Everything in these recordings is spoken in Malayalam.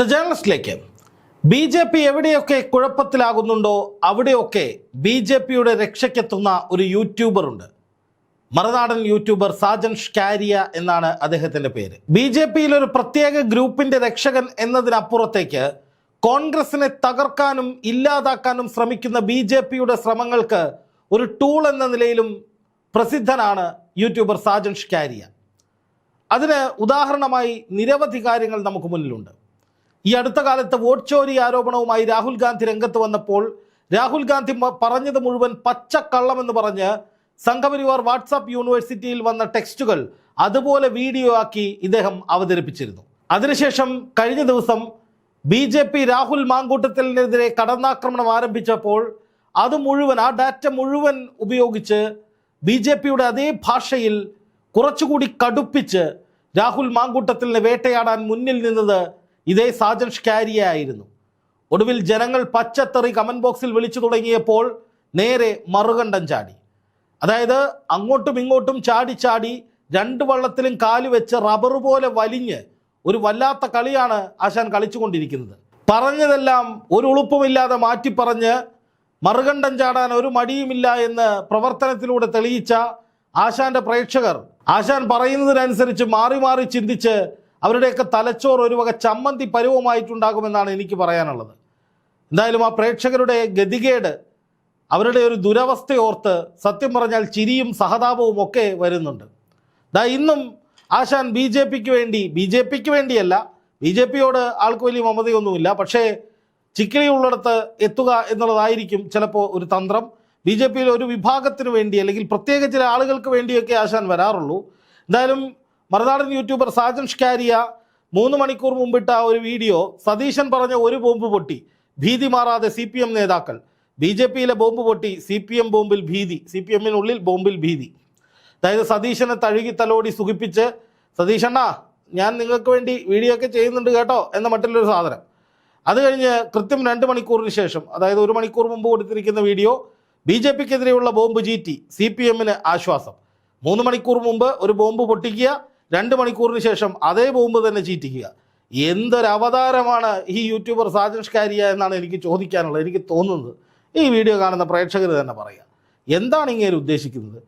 ദ ജേണലിസ്റ്റിലേക്ക് ബി ജെ പി എവിടെയൊക്കെ കുഴപ്പത്തിലാകുന്നുണ്ടോ അവിടെയൊക്കെ ബി ജെ പിയുടെ രക്ഷയ്ക്കെത്തുന്ന ഒരു യൂട്യൂബർ ഉണ്ട് മറുനാടൻ യൂട്യൂബർ സാജൻ ഷ്കാരിയ എന്നാണ് അദ്ദേഹത്തിന്റെ പേര്. ബി ജെ പിയിൽ ഒരു പ്രത്യേക ഗ്രൂപ്പിന്റെ രക്ഷകൻ എന്നതിനപ്പുറത്തേക്ക് കോൺഗ്രസിനെ തകർക്കാനും ഇല്ലാതാക്കാനും ശ്രമിക്കുന്ന ബി ജെ പിയുടെ ശ്രമങ്ങൾക്ക് ഒരു ടൂൾ എന്ന നിലയിലും പ്രസിദ്ധനാണ് യൂട്യൂബർ സാജൻ ഷ്കാരിയ. അതിന് ഉദാഹരണമായി നിരവധി കാര്യങ്ങൾ നമുക്ക് മുന്നിലുണ്ട്. ഈ അടുത്ത കാലത്ത് വോട്ട് ചോരി ആരോപണവുമായി രാഹുൽ ഗാന്ധി രംഗത്ത് വന്നപ്പോൾ രാഹുൽ ഗാന്ധി പറഞ്ഞത് മുഴുവൻ പച്ചക്കള്ളമെന്ന് പറഞ്ഞ് സംഘപരിവാർ വാട്സാപ്പ് യൂണിവേഴ്സിറ്റിയിൽ വന്ന ടെക്സ്റ്റുകൾ അതുപോലെ വീഡിയോ ആക്കി ഇദ്ദേഹം അവതരിപ്പിച്ചിരുന്നു. അതിനുശേഷം കഴിഞ്ഞ ദിവസം ബി ജെ പി രാഹുൽ മാങ്കൂട്ടത്തിനെതിരെ കടന്നാക്രമണം ആരംഭിച്ചപ്പോൾ അത് മുഴുവൻ ആ ഡാറ്റ മുഴുവൻ ഉപയോഗിച്ച് ബി ജെ പിയുടെ അതേ ഭാഷയിൽ കുറച്ചുകൂടി കടുപ്പിച്ച് രാഹുൽ മാങ്കൂട്ടത്തിലിനെ വേട്ടയാടാൻ മുന്നിൽ നിന്നത് ഇതേ സാജൻ ഷ്കാരിയ ആയിരുന്നു ഒടുവിൽ ജനങ്ങൾ പച്ചത്തെറി കമന്റ് ബോക്സിൽ വിളിച്ചു തുടങ്ങിയപ്പോൾ നേരെ മറുകണ്ഠം ചാടി. അതായത് അങ്ങോട്ടും ഇങ്ങോട്ടും ചാടി ചാടി രണ്ട് വള്ളത്തിലും കാൽ വെച്ച് റബ്ബർ പോലെ വലിഞ്ഞ് ഒരു വല്ലാത്ത കളിയാണ് ആശാൻ കളിച്ചുകൊണ്ടിരിക്കുന്നത്. പറഞ്ഞതെല്ലാം ഒരു ഉളുപ്പുമില്ലാതെ മാറ്റി പറഞ്ഞ് മറുകണ്ഠം ചാടാൻ ഒരു മടിയുമില്ല എന്ന് പ്രവർത്തനത്തിലൂടെ തെളിയിച്ച ആശാന്റെ പ്രേക്ഷകർ ആശാൻ പറയുന്നതിനനുസരിച്ച് മാറി മാറി ചിന്തിച്ച് അവരുടെയൊക്കെ തലച്ചോർ ഒരു വക ചമ്മന്തി പരുവമായിട്ടുണ്ടാകുമെന്നാണ് എനിക്ക് പറയാനുള്ളത്. എന്തായാലും ആ പ്രേക്ഷകരുടെ ഗതികേട് അവരുടെ ഒരു ദുരവസ്ഥയോർത്ത് സത്യം പറഞ്ഞാൽ ചിരിയും സഹതാപവും ഒക്കെ വരുന്നുണ്ട്. ദാ ഇന്നും ആശാൻ ബി ജെ പിക്ക് വേണ്ടി ബി ജെ പിക്ക് വേണ്ടിയല്ല ബി ജെ പിയോട് ആൾക്ക് വലിയ മമതയൊന്നുമില്ല പക്ഷേ ചിക്കിളി ഉള്ളിടത്ത് എത്തുക എന്നുള്ളതായിരിക്കും ചിലപ്പോൾ ഒരു തന്ത്രം. ബി ജെ പിയിൽ ഒരു വിഭാഗത്തിന് വേണ്ടി അല്ലെങ്കിൽ പ്രത്യേക ചില ആളുകൾക്ക് വേണ്ടിയൊക്കെ ആശാൻ വരാറുള്ളൂ. എന്തായാലും മറുനാടൻ യൂട്യൂബർ സാജൻ ഷ്കാരിയ മൂന്ന് മണിക്കൂർ മുമ്പിട്ട ഒരു വീഡിയോ സതീശൻ പറഞ്ഞ ഒരു ബോംബ് പൊട്ടി ഭീതി മാറാതെ സി പി എം നേതാക്കൾ. ബി ജെ പിയിലെ ബോംബ് പൊട്ടി സി പി എം ബോംബിൽ ഭീതി സി പി എമ്മിനുള്ളിൽ ബോംബിൽ ഭീതി. അതായത് സതീശനെ തഴുകി തലോടി സുഖിപ്പിച്ച് സതീശണ്ണ ഞാൻ നിങ്ങൾക്ക് വേണ്ടി വീഡിയോ ഒക്കെ ചെയ്യുന്നുണ്ട് കേട്ടോ എന്ന മറ്റുള്ളൊരു സാധനം. അത് കഴിഞ്ഞ് കൃത്യം രണ്ട് മണിക്കൂറിന് ശേഷം അതായത് ഒരു മണിക്കൂർ മുമ്പ് കൊടുത്തിരിക്കുന്ന വീഡിയോ ബി ജെ പിക്കെതിരെയുള്ള ബോംബ് ചീറ്റി സി പി എമ്മിന് ആശ്വാസം. മൂന്ന് മണിക്കൂർ മുമ്പ് ഒരു ബോംബ് പൊട്ടിക്കുക രണ്ട് മണിക്കൂറിന് ശേഷം അതേ ബോംബ് തന്നെ ചീറ്റിക്കുക. എന്തൊരവതാരമാണ് ഈ യൂട്യൂബർ സാജൻഷ്കാരിയ എന്നാണ് എനിക്ക് ചോദിക്കാനുള്ളത്. എനിക്ക് തോന്നുന്നത്. ഈ വീഡിയോ കാണുന്ന പ്രേക്ഷകർ തന്നെ പറയുക. എന്താണ് ഇങ്ങനെ ഉദ്ദേശിക്കുന്നത്?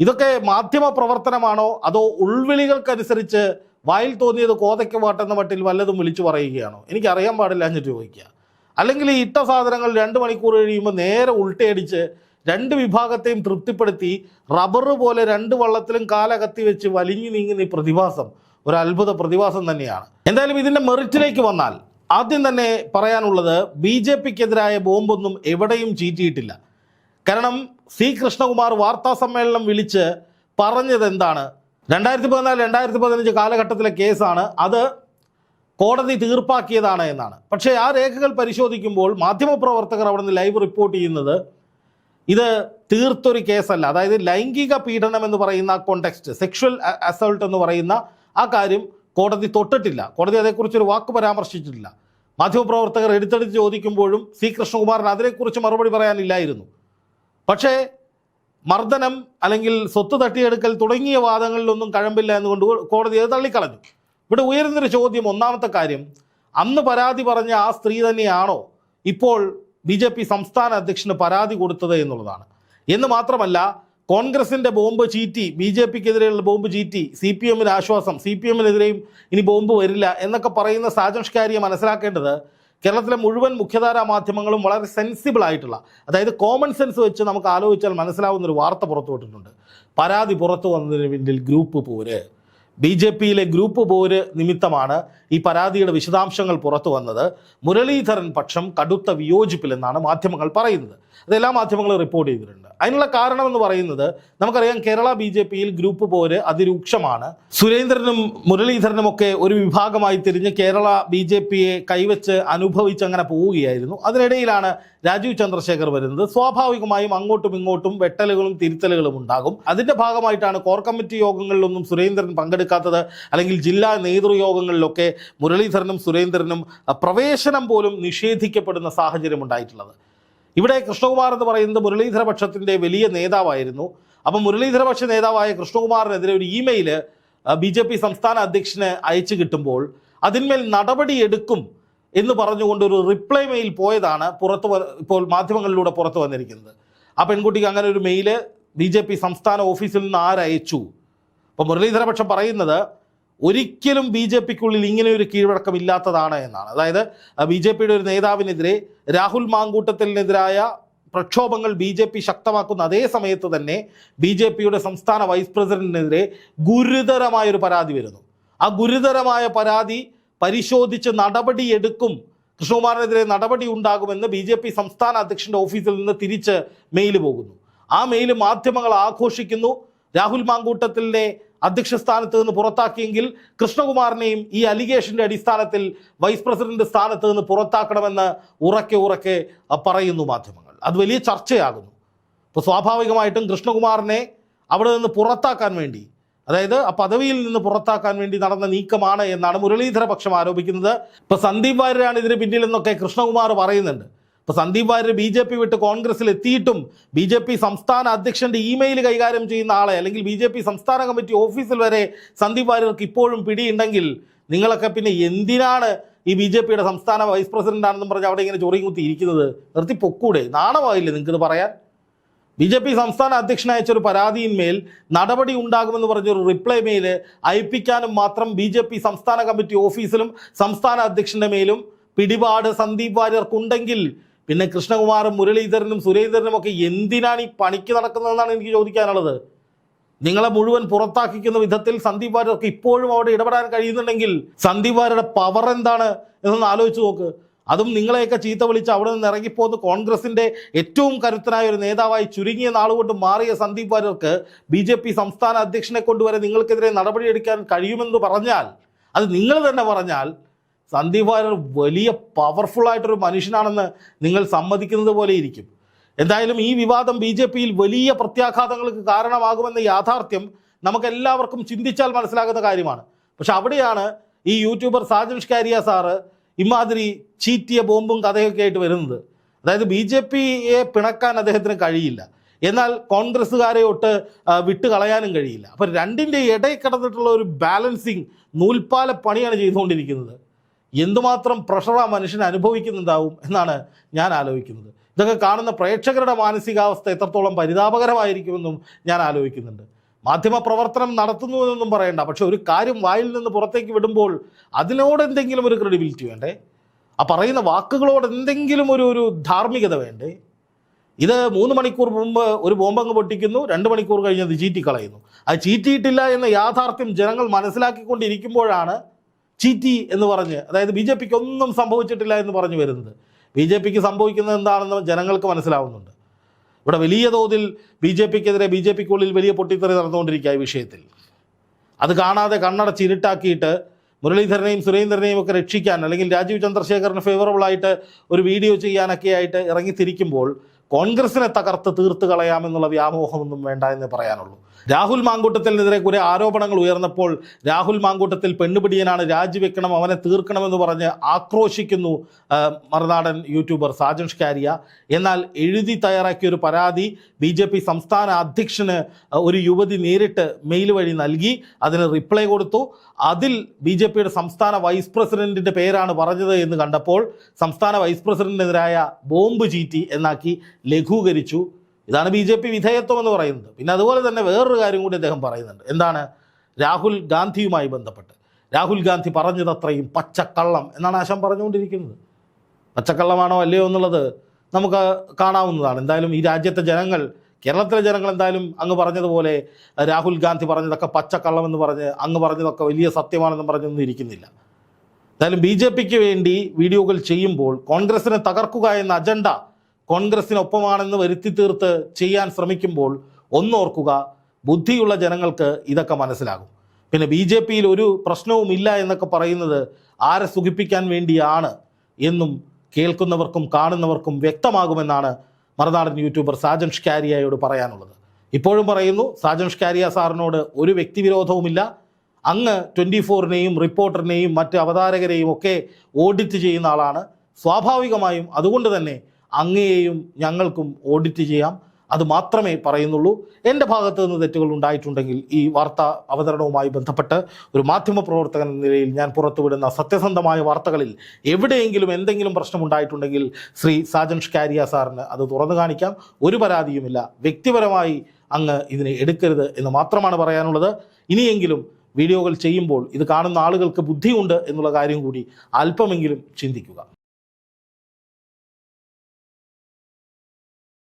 ഇതൊക്കെ മാധ്യമ പ്രവർത്തനമാണോ? അതോ ഉൾവിളികൾക്കനുസരിച്ച് വായിൽ തോന്നിയത് കോതയ്ക്ക് വാട്ടെന്ന മട്ടിൽ വല്ലതും വിളിച്ചു പറയുകയാണോ? എനിക്കറിയാൻ പാടില്ല എന്ന് ചോദിക്കുക. അല്ലെങ്കിൽ ഈ ഇട്ട സാധനങ്ങൾ രണ്ട് മണിക്കൂർ കഴിയുമ്പോൾ നേരെ ഉൾട്ടയടിച്ച് രണ്ട് വിഭാഗത്തെയും തൃപ്തിപ്പെടുത്തി റബ്ബർ പോലെ രണ്ട് വള്ളത്തിലും കാലകത്തി വെച്ച് വലിഞ്ഞു നീങ്ങുന്ന ഈ പ്രതിഭാസം ഒരു അത്ഭുത പ്രതിഭാസം തന്നെയാണ്. എന്തായാലും ഇതിന്റെ മെറിറ്റിലേക്ക് വന്നാൽ ആദ്യം തന്നെ പറയാനുള്ളത് ബി ജെ പിക്കെതിരായ ബോംബൊന്നും എവിടെയും ചീറ്റിയിട്ടില്ല. കാരണം സി കൃഷ്ണകുമാർ വാർത്താ സമ്മേളനം വിളിച്ച് പറഞ്ഞത് എന്താണ്? രണ്ടായിരത്തി പതിനാല് രണ്ടായിരത്തി പതിനഞ്ച് കാലഘട്ടത്തിലെ കേസാണ്. അത് കോടതി തീർപ്പാക്കിയതാണ് എന്നാണ്. പക്ഷേ ആ രേഖകൾ പരിശോധിക്കുമ്പോൾ മാധ്യമപ്രവർത്തകർ അവിടെ നിന്ന് ലൈവ് റിപ്പോർട്ട് ചെയ്യുന്നത് ഇത് തീർത്തൊരു കേസല്ല. അതായത് ലൈംഗിക പീഡനം എന്ന് പറയുന്ന കോണ്ടെക്സ്റ്റ് സെക്ഷൽ അസൾട്ട് എന്ന് പറയുന്ന ആ കാര്യം കോടതി തൊട്ടിട്ടില്ല. കോടതി അതേക്കുറിച്ചൊരു വാക്ക് പരാമർശിച്ചിട്ടില്ല. മാധ്യമപ്രവർത്തകർ എടുത്തെടുത്ത് ചോദിക്കുമ്പോഴും സി. കൃഷ്ണകുമാറിന് അതിനെക്കുറിച്ച് മറുപടി പറയാനില്ലായിരുന്നു. പക്ഷേ മർദ്ദനം അല്ലെങ്കിൽ സ്വത്ത് തട്ടിയെടുക്കൽ തുടങ്ങിയ വാദങ്ങളിലൊന്നും കഴമ്പില്ല എന്നുകൊണ്ട് കോടതി അത് തള്ളിക്കളഞ്ഞു. ഇവിടെ ഉയരുന്നൊരു ചോദ്യം ഒന്നാമത്തെ കാര്യം. അന്ന് പരാതി പറഞ്ഞ ആ സ്ത്രീ തന്നെയാണോ? ഇപ്പോൾ ബി ജെ പി സംസ്ഥാന അധ്യക്ഷന് പരാതി കൊടുത്തത് എന്നുള്ളതാണ്. എന്ന് മാത്രമല്ല കോൺഗ്രസിന്റെ ബോംബ് ചീറ്റി ബി ജെ പിക്കെതിരെയുള്ള ബോംബ് ചീറ്റി സി പി എമ്മിന് ആശ്വാസം സി പി എമ്മിനെതിരെയും ഇനി ബോംബ് വരില്ല എന്നൊക്കെ പറയുന്ന സാജൻഷ്കാരിയെ മനസ്സിലാക്കേണ്ടത് കേരളത്തിലെ മുഴുവൻ മുഖ്യധാരാ മാധ്യമങ്ങളും വളരെ സെൻസിബിൾ ആയിട്ടുള്ള അതായത് കോമൺ സെൻസ് വെച്ച് നമുക്ക് ആലോചിച്ചാൽ മനസ്സിലാവുന്ന ഒരു വാർത്ത പുറത്തുവിട്ടിട്ടുണ്ട്. പരാതി പുറത്തു വന്നതിന് പിന്നിൽ ഗ്രൂപ്പ് പോര്. ബി ജെ പിയിലെ ഗ്രൂപ്പ് പോര് നിമിത്തമാണ് ഈ പരാതിയുടെ വിശദാംശങ്ങൾ പുറത്തു വന്നത്. മുരളീധരൻ പക്ഷം കടുത്ത വിയോജിപ്പിലെന്നാണ് മാധ്യമങ്ങൾ പറയുന്നത്. അതെല്ലാ മാധ്യമങ്ങളും റിപ്പോർട്ട് ചെയ്തിട്ടുണ്ട്. അതിനുള്ള കാരണം എന്ന് പറയുന്നത് നമുക്കറിയാം കേരള ബി ജെ പിയിൽ ഗ്രൂപ്പ് പോര് അതിരൂക്ഷമാണ്. സുരേന്ദ്രനും മുരളീധരനും ഒക്കെ ഒരു വിഭാഗമായി തിരിഞ്ഞ് കേരള ബി ജെ പിയെ കൈവച്ച് അനുഭവിച്ച് അങ്ങനെ പോവുകയായിരുന്നു. അതിനിടയിലാണ് രാജീവ് ചന്ദ്രശേഖർ വരുന്നത്. സ്വാഭാവികമായും അങ്ങോട്ടും ഇങ്ങോട്ടും വെട്ടലുകളും തിരുത്തലുകളും ഉണ്ടാകും. അതിന്റെ ഭാഗമായിട്ടാണ് കോർ കമ്മിറ്റി യോഗങ്ങളിലൊന്നും സുരേന്ദ്രൻ പങ്കെടുക്കാത്തത് അല്ലെങ്കിൽ ജില്ലാ നേതൃയോഗങ്ങളിലൊക്കെ മുരളീധരനും സുരേന്ദ്രനും പ്രവേശനം പോലും നിഷേധിക്കപ്പെടുന്ന സാഹചര്യം ഉണ്ടായിട്ടുള്ളത്. ഇവിടെ കൃഷ്ണകുമാർ എന്ന് പറയുന്നത് മുരളീധര പക്ഷത്തിന്റെ വലിയ നേതാവായിരുന്നു. അപ്പം മുരളീധര പക്ഷ നേതാവായ കൃഷ്ണകുമാറിനെതിരെ ഒരു ഇമെയിൽ ബി ജെ പി സംസ്ഥാന അധ്യക്ഷന് അയച്ചു കിട്ടുമ്പോൾ അതിന്മേൽ നടപടി എടുക്കും എന്ന് പറഞ്ഞുകൊണ്ട് ഒരു റിപ്ലൈ മെയിൽ പോയതാണ് പുറത്ത് ഇപ്പോൾ മാധ്യമങ്ങളിലൂടെ പുറത്ത് വന്നിരിക്കുന്നത്. ആ പെൺകുട്ടിക്ക് അങ്ങനെ ഒരു മെയിൽ ബി സംസ്ഥാന ഓഫീസിൽ നിന്ന് ആരയച്ചു? അപ്പോൾ മുരളീധരപക്ഷം പറയുന്നത് ഒരിക്കലും ബി ജെ പിക്കുള്ളിൽ ഇങ്ങനെ ഒരു കീഴ്വഴക്കം ഇല്ലാത്തതാണ് എന്നാണ്. അതായത് ബി ജെ പിയുടെ ഒരു നേതാവിനെതിരെ രാഹുൽ മാങ്കൂട്ടത്തിനെതിരായ പ്രക്ഷോഭങ്ങൾ ബി ജെ പി ശക്തമാക്കുന്ന അതേ സമയത്ത് തന്നെ ബി ജെ പിയുടെ സംസ്ഥാന വൈസ് പ്രസിഡന്റിനെതിരെ ഗുരുതരമായൊരു പരാതി വരുന്നു. ആ ഗുരുതരമായ പരാതി പരിശോധിച്ച് നടപടിയെടുക്കും. കൃഷ്ണകുമാറിനെതിരെ നടപടി ഉണ്ടാകുമെന്ന് ബി ജെ പി സംസ്ഥാന അധ്യക്ഷന്റെ ഓഫീസിൽ നിന്ന് തിരിച്ച് മെയിൽ പോകുന്നു. ആ മെയിൽ മാധ്യമങ്ങൾ ആഘോഷിക്കുന്നു. രാഹുൽ മാങ്കൂട്ടത്തിലെ അധ്യക്ഷ സ്ഥാനത്ത് നിന്ന് പുറത്താക്കിയെങ്കിൽ കൃഷ്ണകുമാറിനെയും ഈ അലിഗേഷന്റെ അടിസ്ഥാനത്തിൽ വൈസ് പ്രസിഡന്റ് സ്ഥാനത്ത് നിന്ന് പുറത്താക്കണമെന്ന് ഉറക്കെ ഉറക്കെ പറയുന്നു മാധ്യമങ്ങൾ. അത് വലിയ ചർച്ചയാകുന്നു. അപ്പോൾ സ്വാഭാവികമായിട്ടും കൃഷ്ണകുമാറിനെ അവിടെ നിന്ന് പുറത്താക്കാൻ വേണ്ടി അതായത് ആ പദവിയിൽ നിന്ന് പുറത്താക്കാൻ വേണ്ടി നടന്ന നീക്കമാണ് എന്നാണ് മുരളീധര പക്ഷം ആരോപിക്കുന്നത്. ഇപ്പൊ സന്ദീപ് വാര്യരാണ് ഇതിന് പിന്നിലെന്നൊക്കെ കൃഷ്ണകുമാർ പറയുന്നുണ്ട്. ഇപ്പൊ Sandeep Warrier B J P വിട്ട് കോൺഗ്രസിൽ എത്തിയിട്ടും ബി ജെ പി സംസ്ഥാന അധ്യക്ഷന്റെ ഇമെയിൽ കൈകാര്യം ചെയ്യുന്ന ആളെ അല്ലെങ്കിൽ ബി ജെ പി സംസ്ഥാന കമ്മിറ്റി ഓഫീസിൽ വരെ സന്ദീപ് വാര്യർക്ക് ഇപ്പോഴും പിടിയുണ്ടെങ്കിൽ നിങ്ങളൊക്കെ പിന്നെ എന്തിനാണ് ഈ ബി ജെ പിയുടെ സംസ്ഥാന വൈസ് പ്രസിഡന്റ് ആണെന്നും പറഞ്ഞ് അവിടെ ഇങ്ങനെ ചൊറിയും കുത്തി ഇരിക്കുന്നത്? നിർത്തി പൊക്കൂടെ. നാണമായില്ലേ നിങ്ങൾക്ക് പറയാൻ? ബി ജെ പി സംസ്ഥാന അധ്യക്ഷൻ അയച്ചൊരു പരാതിയിന്മേൽ നടപടി ഉണ്ടാകുമെന്ന് പറഞ്ഞൊരു റിപ്ലൈ മെയിൽ അയപ്പിക്കാനും മാത്രം ബി ജെ പി സംസ്ഥാന കമ്മിറ്റി ഓഫീസിലും സംസ്ഥാന അധ്യക്ഷന്റെ മേലും പിടിപാട് സന്ദീപ് വാര്യർക്കുണ്ടെങ്കിൽ പിന്നെ കൃഷ്ണകുമാറും മുരളീധരനും സുരേന്ദ്രനും ഒക്കെ എന്തിനാണ് ഈ പണിക്ക് നടക്കുന്നതെന്നാണ് എനിക്ക് ചോദിക്കാനുള്ളത്? നിങ്ങളെ മുഴുവൻ പുറത്താക്കിക്കുന്ന വിധത്തിൽ സന്ദീപ് വാര്യർക്ക് ഇപ്പോഴും അവിടെ ഇടപെടാൻ കഴിയുന്നുണ്ടെങ്കിൽ സന്ദീപ് വാര്യരുടെ പവർ എന്താണ് എന്നൊന്ന് ആലോചിച്ച് നോക്ക്. അതും നിങ്ങളെയൊക്കെ ചീത്ത വിളിച്ച് അവിടെ നിന്ന് ഇറങ്ങിപ്പോന്ന് കോൺഗ്രസിന്റെ ഏറ്റവും കരുത്തനായ ഒരു നേതാവായി ചുരുങ്ങിയ നാളുകൊണ്ട് മാറിയ സന്ദീപ് വാര്യർക്ക് ബി ജെ പി സംസ്ഥാന അധ്യക്ഷനെ കൊണ്ടുവരെ നിങ്ങൾക്കെതിരെ നടപടിയെടുക്കാൻ കഴിയുമെന്ന് പറഞ്ഞാൽ അത് നിങ്ങൾ തന്നെ പറഞ്ഞാൽ സന്ദീപ് വാര്യർ വലിയ പവർഫുൾ ആയിട്ടൊരു മനുഷ്യനാണെന്ന് നിങ്ങൾ സമ്മതിക്കുന്നത് പോലെ ഇരിക്കും. എന്തായാലും ഈ വിവാദം ബി ജെ പിയിൽ വലിയ പ്രത്യാഘാതങ്ങൾക്ക് കാരണമാകുമെന്ന യാഥാർത്ഥ്യം നമുക്ക് എല്ലാവർക്കും ചിന്തിച്ചാൽ മനസ്സിലാകുന്ന കാര്യമാണ്. പക്ഷെ അവിടെയാണ് ഈ യൂട്യൂബർ സാജൻ ഷ്കാരിയ സാറ് ഇമാതിരി ചീറ്റിയ ബോംബും കഥയൊക്കെ ആയിട്ട് വരുന്നത്. അതായത് ബി ജെ പിയെ പിണക്കാൻ അദ്ദേഹത്തിന് കഴിയില്ല. എന്നാൽ കോൺഗ്രസ്സുകാരെ ഒട്ട് വിട്ടുകളയാനും വിട്ട് കളയാനും കഴിയില്ല. അപ്പോൾ രണ്ടിന്റെ ഇടയിൽ കിടന്നിട്ടുള്ള ഒരു ബാലൻസിങ് നൂൽപ്പാല പണിയാണ് ചെയ്തുകൊണ്ടിരിക്കുന്നത്. എന്തുമാത്രം പ്രഷർ ആ മനുഷ്യൻ അനുഭവിക്കുന്നുണ്ടാവും എന്നാണ് ഞാൻ ആലോചിക്കുന്നത്. ഇതൊക്കെ കാണുന്ന പ്രേക്ഷകരുടെ മാനസികാവസ്ഥ എത്രത്തോളം പരിതാപകരമായിരിക്കുമെന്നും ഞാൻ ആലോചിക്കുന്നുണ്ട്. മാധ്യമ പ്രവർത്തനം നടത്തുന്നു എന്നൊന്നും പറയണ്ട. പക്ഷെ ഒരു കാര്യം വായിൽ നിന്ന് പുറത്തേക്ക് വിടുമ്പോൾ അതിനോട് എന്തെങ്കിലും ഒരു ക്രെഡിബിലിറ്റി വേണ്ടേ? ആ പറയുന്ന വാക്കുകളോട് എന്തെങ്കിലും ഒരു ഒരു ധാർമ്മികത വേണ്ടേ? ഇത് മൂന്ന് മണിക്കൂർ മുമ്പ് ഒരു ബോംബങ്ങ് പൊട്ടിക്കുന്നു രണ്ട് മണിക്കൂർ കഴിഞ്ഞ് അത് ചീറ്റിക്കളയുന്നു. അത് ചീറ്റിയിട്ടില്ല എന്ന യാഥാർത്ഥ്യം ജനങ്ങൾ മനസ്സിലാക്കിക്കൊണ്ടിരിക്കുമ്പോഴാണ് ചീറ്റി എന്ന് പറഞ്ഞ് അതായത് ബി ജെ പിക്ക് ഒന്നും സംഭവിച്ചിട്ടില്ല എന്ന് പറഞ്ഞു വരുന്നത്. ബി ജെ പിക്ക് സംഭവിക്കുന്നത് എന്താണെന്ന് ജനങ്ങൾക്ക് മനസ്സിലാവുന്നുണ്ട്. ഇവിടെ വലിയ തോതിൽ ബി ജെ പിക്കെതിരെ ബി ജെ പിക്കുള്ളിൽ വലിയ പൊട്ടിത്തെറി നടന്നുകൊണ്ടിരിക്കുക ഈ വിഷയത്തിൽ. അത് കാണാതെ കണ്ണടച്ച് ഇരുട്ടാക്കിയിട്ട് മുരളീധരനെയും സുരേന്ദ്രനെയും ഒക്കെ രക്ഷിക്കാൻ അല്ലെങ്കിൽ രാജീവ് ചന്ദ്രശേഖറിന് ഫേവറബിൾ ആയിട്ട് ഒരു വീഡിയോ ചെയ്യാനൊക്കെ ആയിട്ട് ഇറങ്ങിത്തിരിക്കുമ്പോൾ കോൺഗ്രസിനെ തകർത്ത് തീർത്ത് കളയാമെന്നുള്ള വ്യാമോഹമൊന്നും വേണ്ട എന്ന് പറയാനുള്ളൂ. രാഹുൽ മാങ്കൂട്ടത്തിനെതിരെ കുറെ ആരോപണങ്ങൾ ഉയർന്നപ്പോൾ രാഹുൽ മാങ്കൂട്ടത്തിൽ പെണ്ണുപിടിയനാണ് രാജിവെക്കണം അവനെ തീർക്കണമെന്ന് പറഞ്ഞ് ആക്രോശിക്കുന്നു മറുനാടൻ യൂട്യൂബർ സാജൻ ഷ്കാരിയ. എന്നാൽ എഴുതി തയ്യാറാക്കിയ ഒരു പരാതി ബി ജെ പി സംസ്ഥാന അധ്യക്ഷന് ഒരു യുവതി നേരിട്ട് മെയിൽ വഴി നൽകി അതിന് റിപ്ലൈ കൊടുത്തു. അതിൽ ബി ജെ പിയുടെ സംസ്ഥാന വൈസ് പ്രസിഡന്റിന്റെ പേരാണ് പറഞ്ഞത് എന്ന് കണ്ടപ്പോൾ സംസ്ഥാന വൈസ് പ്രസിഡന്റിനെതിരായ ബോംബ് ചീറ്റി എന്നാക്കി ലഘൂകരിച്ചു. ഇതാണ് ബി ജെ പി വിധേയത്വം എന്ന് പറയുന്നത്. പിന്നെ അതുപോലെ തന്നെ വേറൊരു കാര്യം കൂടി അദ്ദേഹം പറയുന്നുണ്ട്. എന്താണ്? രാഹുൽ ഗാന്ധിയുമായി ബന്ധപ്പെട്ട്. രാഹുൽ ഗാന്ധി പറഞ്ഞതത്രയും പച്ചക്കള്ളം എന്നാണ് ആശം പറഞ്ഞുകൊണ്ടിരിക്കുന്നത്. പച്ചക്കള്ളമാണോ അല്ലയോ എന്നുള്ളത് നമുക്ക് കാണാവുന്നതാണ്. എന്തായാലും ഈ രാജ്യത്തെ ജനങ്ങൾ കേരളത്തിലെ ജനങ്ങൾ എന്തായാലും അങ്ങ് പറഞ്ഞതുപോലെ രാഹുൽ ഗാന്ധി പറഞ്ഞതൊക്കെ പച്ചക്കള്ളം എന്ന് പറഞ്ഞ് അങ്ങ് പറഞ്ഞതൊക്കെ വലിയ സത്യമാണെന്ന് പറഞ്ഞൊന്നും ഇരിക്കുന്നില്ല. എന്തായാലും ബി വേണ്ടി വീഡിയോകൾ ചെയ്യുമ്പോൾ കോൺഗ്രസിനെ തകർക്കുക എന്ന അജണ്ട കോൺഗ്രസിനൊപ്പമാണെന്ന് വരുത്തി തീർത്ത് ചെയ്യാൻ ശ്രമിക്കുമ്പോൾ ഒന്നോർക്കുക ബുദ്ധിയുള്ള ജനങ്ങൾക്ക് ഇതൊക്കെ മനസ്സിലാകും. പിന്നെ ബി ജെ പിയിൽ ഒരു പ്രശ്നവുമില്ല എന്നൊക്കെ പറയുന്നത് ആരെ സുഖിപ്പിക്കാൻ വേണ്ടിയാണ് എന്നും കേൾക്കുന്നവർക്കും കാണുന്നവർക്കും വ്യക്തമാകുമെന്നാണ് മറുനാടൻ യൂട്യൂബർ സാജൻ ഷ്കാരിയയോട് പറയാനുള്ളത്. ഇപ്പോഴും പറയുന്നു സാജൻ ഷ്കാരിയ സാറിനോട് ഒരു വ്യക്തിവിരോധവുമില്ല. അങ്ങ് ട്വന്റി ഫോറിനെയും റിപ്പോർട്ടറിനെയും മറ്റ് അവതാരകരെയും ഒക്കെ ഓഡിറ്റ് ചെയ്യുന്ന ആളാണ്. സ്വാഭാവികമായും അതുകൊണ്ട് തന്നെ അങ്ങയെയും ഞങ്ങൾക്കും ഓഡിറ്റ് ചെയ്യാം. അത് മാത്രമേ പറയുന്നുള്ളൂ. എന്റെ ഭാഗത്ത് നിന്ന് തെറ്റുകൾ ഉണ്ടായിട്ടുണ്ടെങ്കിൽ ഈ വാർത്താ അവതരണവുമായി ബന്ധപ്പെട്ട് ഒരു മാധ്യമപ്രവർത്തകൻ എന്ന നിലയിൽ ഞാൻ പുറത്തുവിടുന്ന സത്യസന്ധമായ വാർത്തകളിൽ എവിടെയെങ്കിലും എന്തെങ്കിലും പ്രശ്നമുണ്ടായിട്ടുണ്ടെങ്കിൽ ശ്രീ സാജൻ ഷ്കാരിയ സാറിന് അത് തുറന്നു കാണിക്കാം. ഒരു പരാതിയുമില്ല. വ്യക്തിപരമായി അങ്ങ് ഇതിനെ എടുക്കരുത് എന്ന് മാത്രമാണ് പറയാനുള്ളത്. ഇനിയെങ്കിലും വീഡിയോകൾ ചെയ്യുമ്പോൾ ഇത് കാണുന്ന ആളുകൾക്ക് ബുദ്ധിയുണ്ട് എന്നുള്ള കാര്യം കൂടി അല്പമെങ്കിലും ചിന്തിക്കുക.